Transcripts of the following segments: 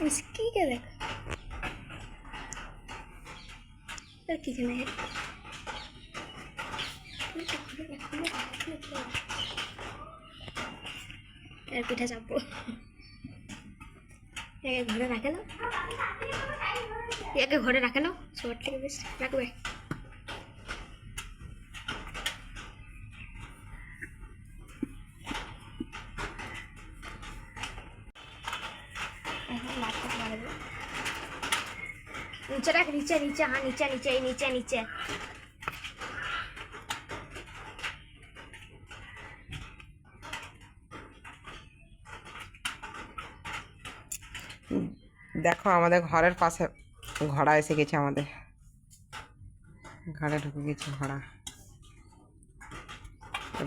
এ দেখ আর কিছু নেই এর পিঠা চাপবো একে ঘরে রাখে নাও একে ঘরে রাখে নাও সবার থেকে বেশ রাখবে লাটটা মারবে নিচে রাখ নিচে নিচে হ্যাঁ নিচে নিচে দেখো আমাদের ঘরের পাশে ঘোড়া এসে গেছে আমাদের। ঘরে ঢুকে গেছে ঘোড়া।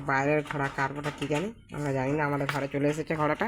বাইরের ঘোড়া কার কি জানি? আমরা জানি না, আমাদের ঘরে চলে এসেছে ঘোড়াটা।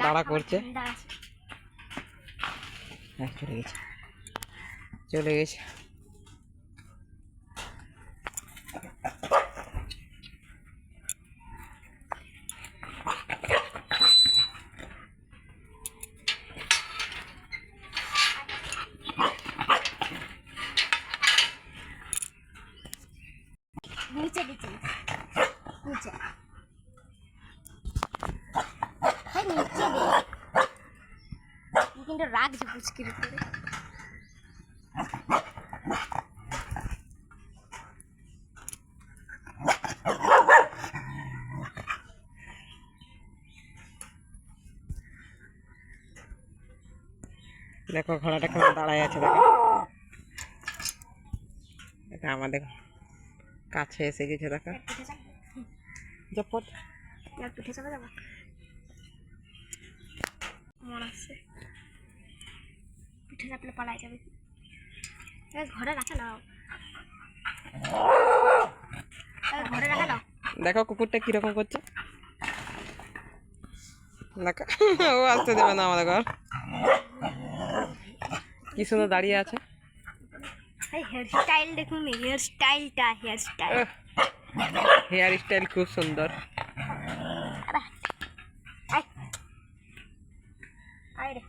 তাড়া করছে। হ্যাঁ চলে গেছে। চলে গেছে। নিচে নিচে নিচে হ্যাঁ নিচে দে কিন্তু রাখছে পুচকির উপরে। দেখো ঘোড়াটা কেমন দাঁড়ায় আছে দেখো। দেখো আমাদের কাছে এসে গেছে দেখো। জপট। পিঠে চাপা যাব মন আসছে পিঠে চাপলে পালাই যাবে। ঘরে রাখা নাও। ঘরে রাখা নাও। দেখো কুকুরটা কীরকম করছে। ও আসতে দেবে না আমাদের ঘর। কি সুন্দর দাঁড়িয়ে আছে। হেয়ার স্টাইল দেখুন হেয়ার স্টাইলটা হেয়ার স্টাইল হেয়ার স্টাইল খুব সুন্দর। আরে